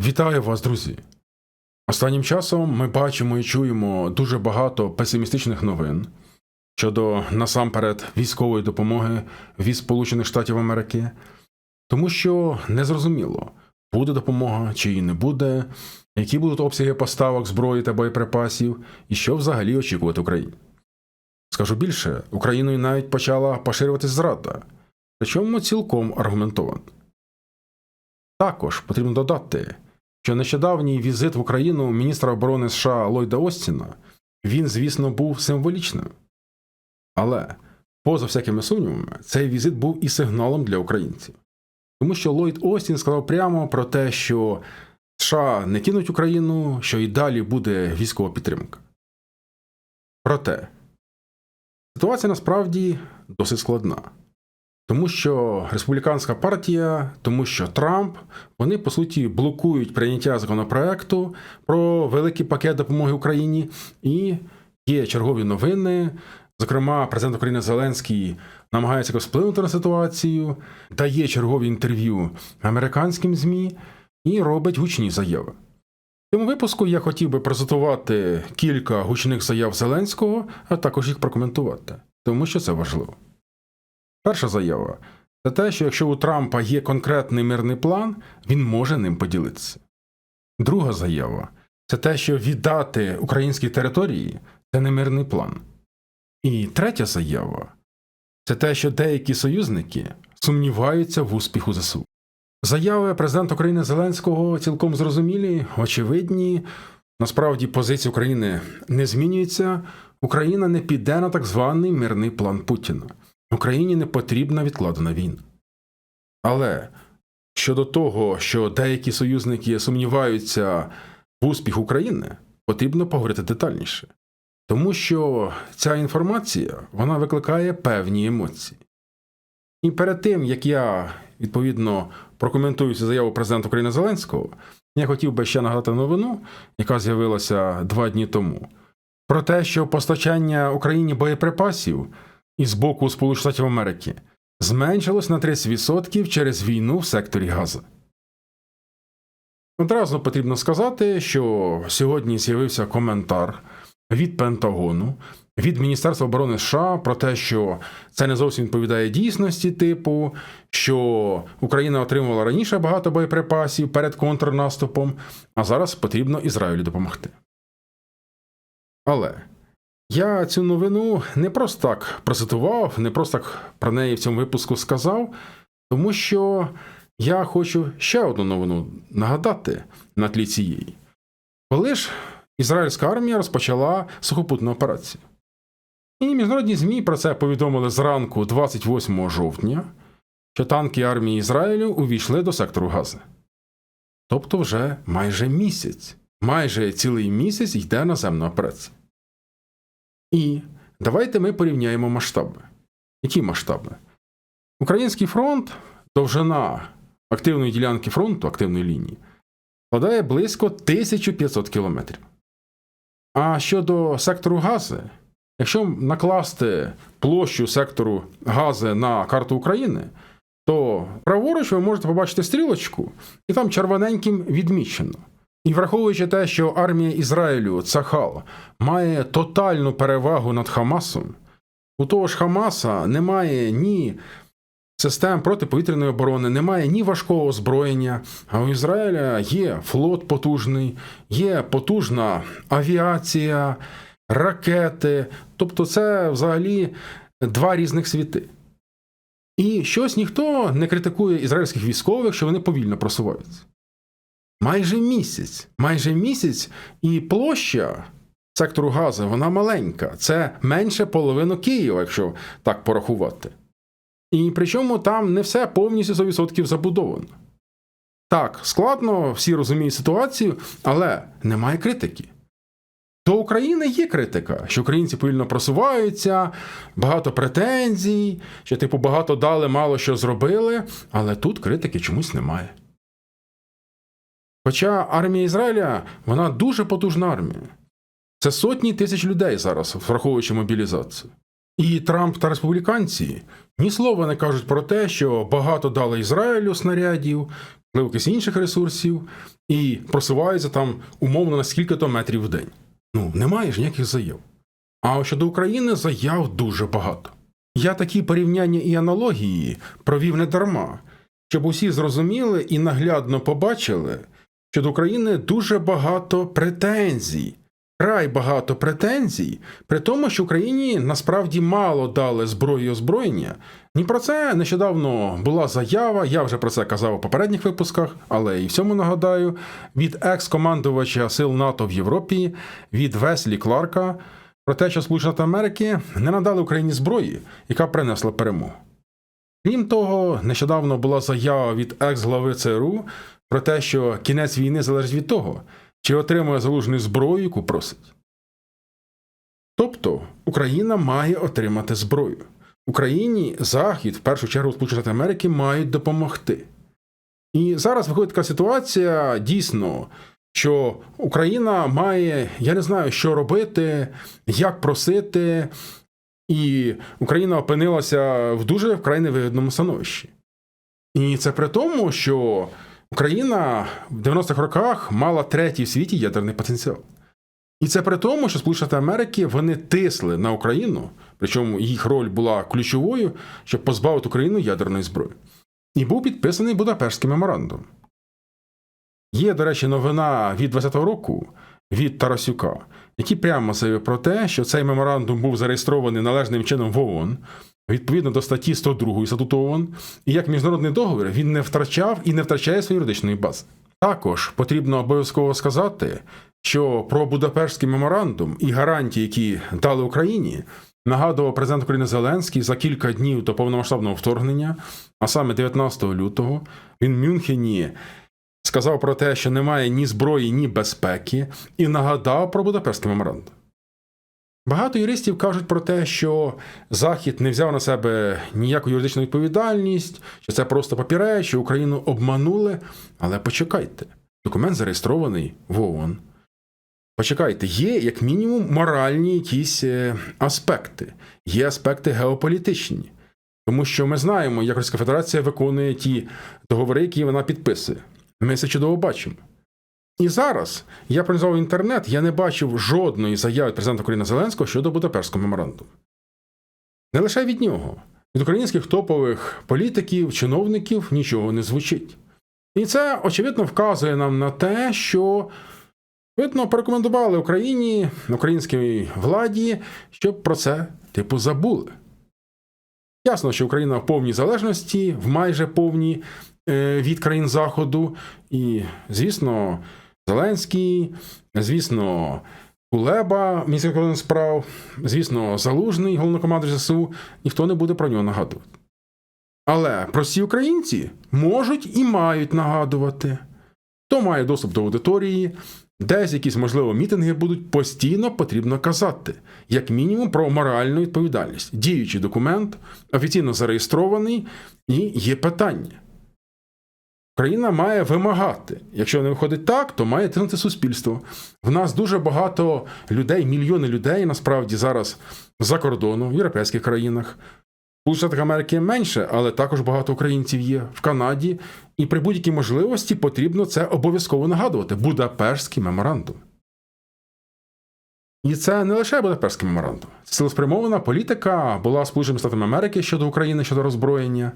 Вітаю вас, друзі! Останнім часом ми бачимо і чуємо дуже багато песимістичних новин щодо насамперед військової допомоги від Сполучених Штатів Америки, тому що незрозуміло, буде допомога чи її не буде, які будуть обсяги поставок зброї та боєприпасів, і що взагалі очікувати Україні. Скажу більше, Україною навіть почала поширюватись зрада, причому цілком аргументовано. Також потрібно додати, що нещодавній візит в Україну міністра оборони США Ллойда Остіна він, звісно, був символічним. Але, поза всякими сумнівами, цей візит був і сигналом для українців. Тому що Ллойд Остін сказав прямо про те, що США не кинуть Україну, що і далі буде військова підтримка. Проте ситуація насправді досить складна. Тому що республіканська партія, тому що Трамп, вони по суті блокують прийняття законопроекту про великий пакет допомоги Україні, і є чергові новини. Зокрема, президент України Зеленський намагається вплинути на ситуацію, дає чергові інтерв'ю американським ЗМІ і робить гучні заяви. В цьому випуску я хотів би презентувати кілька гучних заяв Зеленського, а також їх прокоментувати, тому що це важливо. Перша заява це те, що якщо у Трампа є конкретний мирний план, він може ним поділитися. Друга заява це те, що віддати українські території це не мирний план. І третя заява це те, що деякі союзники сумніваються в успіху ЗСУ. Заяви президента України Зеленського цілком зрозумілі, очевидні. Насправді позиція України не змінюється. Україна не піде на так званий мирний план Путіна. Україні не потрібна відкладена війна. Але щодо того, що деякі союзники сумніваються в успіх України, потрібно поговорити детальніше. Тому що ця інформація вона викликає певні емоції. І перед тим, як я відповідно прокоментую цю заяву президента України Зеленського, я хотів би ще нагадати новину, яка з'явилася два дні тому, про те, що постачання Україні боєприпасів із боку Сполучених Штатів Америки зменшилось на 30% через війну в секторі Газа. Одразу потрібно сказати, що сьогодні з'явився коментар від Пентагону, від Міністерства оборони США про те, що це не зовсім відповідає дійсності, типу, що Україна отримувала раніше багато боєприпасів перед контрнаступом, а зараз потрібно Ізраїлю допомогти. Але я цю новину не просто так процитував, не просто так про неї в цьому випуску сказав, тому що я хочу ще одну новину нагадати на тлі цієї. Коли ж ізраїльська армія розпочала сухопутну операцію. І міжнародні ЗМІ про це повідомили зранку 28 жовтня, що танки армії Ізраїлю увійшли до сектору Гази. Тобто вже майже місяць, майже цілий місяць йде наземна операція. І давайте ми порівняємо масштаби. Які масштаби? Український фронт, довжина активної ділянки фронту, активної лінії, складає близько 1500 кілометрів. А щодо сектору Гази, якщо накласти площу сектору Гази на карту України, то праворуч ви можете побачити стрілочку, і там червоненьким відмічено. І враховуючи те, що армія Ізраїлю Цахал має тотальну перевагу над Хамасом, у того ж Хамаса немає ні систем протиповітряної оборони, немає ні важкого озброєння, а у Ізраїля є флот потужний, є потужна авіація, ракети. Тобто, це взагалі два різних світи. І щось ніхто не критикує ізраїльських військових, що вони повільно просуваються. Майже місяць, майже місяць, і площа сектору Гази вона маленька. Це менше половини Києва, якщо так порахувати. І причому там не все повністю 100% забудовано. Так, складно, всі розуміють ситуацію, але немає критики. До України є критика, що українці повільно просуваються, багато претензій, що, типу, багато дали, мало що зробили, але тут критики чомусь немає. Хоча армія Ізраїля вона дуже потужна армія. Це сотні тисяч людей зараз, враховуючи мобілізацію. І Трамп та республіканці ні слова не кажуть про те, що багато дали Ізраїлю снарядів, якихось інших ресурсів, і просуваються там умовно на скільки-то метрів в день. Ну, немає ж ніяких заяв. А щодо України заяв дуже багато. Я такі порівняння і аналогії провів не дарма, щоб усі зрозуміли і наглядно побачили, що до України дуже багато претензій, край багато претензій, при тому, що Україні насправді мало дали зброї і озброєння. Ні про це нещодавно була заява, я вже про це казав у попередніх випусках, але і в цьому нагадаю, від екс-командувача сил НАТО в Європі, від Веслі Кларка, про те, що Сполучені Штати Америки не надали Україні зброї, яка принесла перемогу. Крім того, нещодавно була заява від екс-глави ЦРУ про те, що кінець війни залежить від того, чи отримує залужний зброю, яку просить. Тобто Україна має отримати зброю. Україні Захід, в першу чергу Сполучені Штати Америки, мають допомогти. І зараз виходить така ситуація дійсно, що Україна має, я не знаю, що робити, як просити, і Україна опинилася в дуже вкрай невигідному становищі. І це при тому, що Україна в 90-х роках мала третій в світі ядерний потенціал. І це при тому, що Сполучені Штати Америки вони тисли на Україну, причому їх роль була ключовою, щоб позбавити Україну ядерної зброї. І був підписаний Будапештський меморандум. Є, до речі, новина від 20-го року від Тарасюка, який прямо заявив про те, що цей меморандум був зареєстрований належним чином в ООН, відповідно до статті 102 статуту ООН, і як міжнародний договір він не втрачав і не втрачає своєї юридичної бази. Також потрібно обов'язково сказати, що про Будапештський меморандум і гарантії, які дали Україні, нагадував президент України Зеленський за кілька днів до повномасштабного вторгнення, а саме 19 лютого, він в Мюнхені сказав про те, що немає ні зброї, ні безпеки, і нагадав про Будапештський меморандум. Багато юристів кажуть про те, що Захід не взяв на себе ніяку юридичну відповідальність, що це просто папірець, що Україну обманули. Але почекайте, документ зареєстрований в ООН. Почекайте, є як мінімум моральні якісь е, аспекти, є аспекти геополітичні. Тому що ми знаємо, як Російська Федерація виконує ті договори, які вона підписує. Ми це чудово бачимо. І зараз я проаналізував інтернет, я не бачив жодної заяви президента України Зеленського щодо Будапештського меморандуму. Не лише від нього, від українських топових політиків, чиновників нічого не звучить. І це, очевидно, вказує нам на те, що, видно, порекомендували Україні, українській владі, щоб про це, типу, забули. Ясно, що Україна в повній залежності, в майже повній е, від країн Заходу, і, звісно, Зеленський, звісно, Кулеба, міністр закордонних справ, звісно, Залужний, головнокомандуючий ЗСУ, ніхто не буде про нього нагадувати. Але прості українці можуть і мають нагадувати. Хто має доступ до аудиторії, десь якісь, можливо, мітинги будуть, постійно потрібно казати, як мінімум, про моральну відповідальність. Діючий документ, офіційно зареєстрований, і є питання. Країна має вимагати. Якщо не виходить так, то має тиснути суспільство. В нас дуже багато людей, мільйони людей насправді зараз за кордоном, в європейських країнах. У Штатах Америки менше, але також багато українців є в Канаді, і при будь-якій можливості потрібно це обов'язково нагадувати. Будапештський меморандум. І це не лише Будапештський меморандум. Цілеспрямована політика була Сполученими Штатами Америки щодо України щодо роззброєння.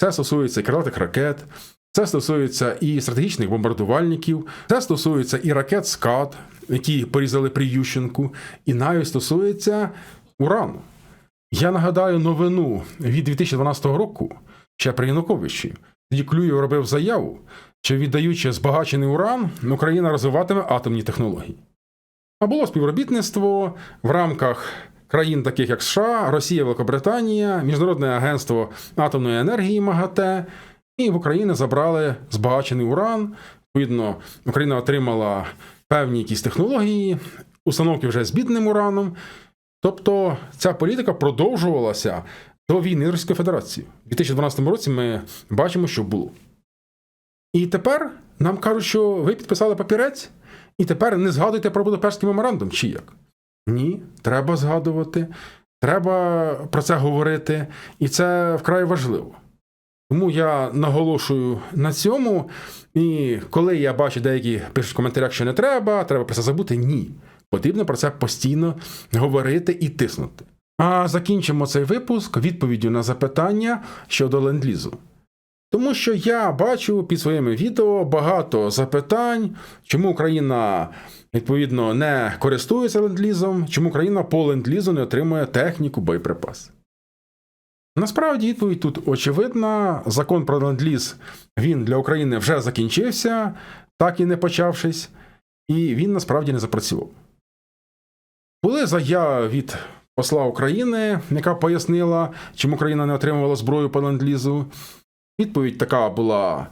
Це стосується крилатих ракет, це стосується і стратегічних бомбардувальників, це стосується і ракет СКАД, які порізали при Ющенку, і навіть стосується урану. Я нагадаю новину від 2012 року, ще при Януковичі. Тоді Клюєв робив заяву, що віддаючи збагачений уран, Україна розвиватиме атомні технології. А було співробітництво в рамках країн, таких як США, Росія, Великобританія, Міжнародне агентство атомної енергії МАГАТЕ, і в Україні забрали збагачений уран. Відповідно, Україна отримала певні якісь технології, установки вже з бідним ураном. Тобто ця політика продовжувалася до війни з Російською Федерацією. У 2012 році ми бачимо, що було. І тепер нам кажуть, що ви підписали папірець, і тепер не згадуйте про Будапештський меморандум, чи як? Ні, треба згадувати, треба про це говорити, і це вкрай важливо. Тому я наголошую на цьому. І коли я бачу, деякі пишуть в коментарях, що не треба, треба про це забути. Ні. Потрібно про це постійно говорити і тиснути. А закінчимо цей випуск відповіддю на запитання щодо ленд-лізу. Тому що я бачу під своїми відео багато запитань, чому Україна відповідно не користується ленд-лізом, чому Україна по ленд-лізу не отримує техніку, боєприпаси. Насправді відповідь тут очевидна. Закон про ленд-ліз він для України вже закінчився, так і не почавшись, і він насправді не запрацював. Були заяви від посла України, яка пояснила, чому Україна не отримувала зброю по ленд-лізу. Відповідь така була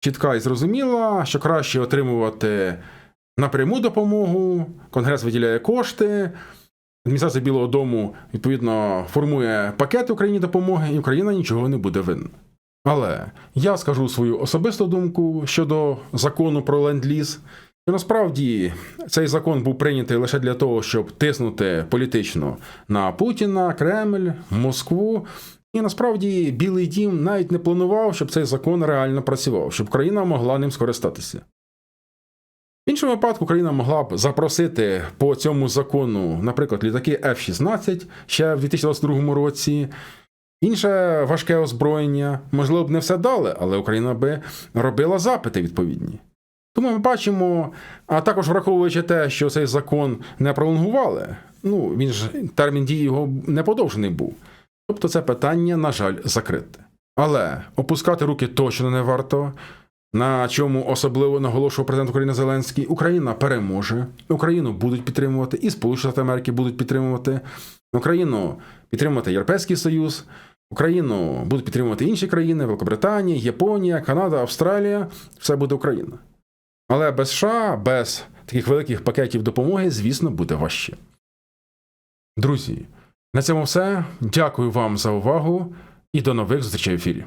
чітка і зрозуміла, що краще отримувати напряму допомогу, Конгрес виділяє кошти. Адміністрація Білого Дому відповідно формує пакет Україні допомоги, і Україна нічого не буде винна. Але я скажу свою особисту думку щодо закону про ленд-ліз. що насправді цей закон був прийнятий лише для того, щоб тиснути політично на Путіна, Кремль, Москву. І насправді Білий Дім навіть не планував, щоб цей закон реально працював, щоб країна могла ним скористатися. В іншому випадку Україна могла б запросити по цьому закону, наприклад, літаки F-16 ще в 2022 році. Інше важке озброєння, можливо б не все дали, але Україна би робила запити відповідні. Тому ми бачимо, а також враховуючи те, що цей закон не пролонгували, ну він ж термін дії його не подовжений був. Тобто це питання, на жаль, закрите. Але опускати руки точно не варто. На чому особливо наголошував президент України Зеленський, Україна переможе, Україну будуть підтримувати, і Сполучені Штати Америки будуть підтримувати. Україну підтримувати Європейський Союз, Україну будуть підтримувати інші країни: Великобританія, Японія, Канада, Австралія. Все буде Україна. Але без США, без таких великих пакетів допомоги, звісно, буде важче. Друзі, на цьому все. Дякую вам за увагу і до нових зустрічей в ефірі.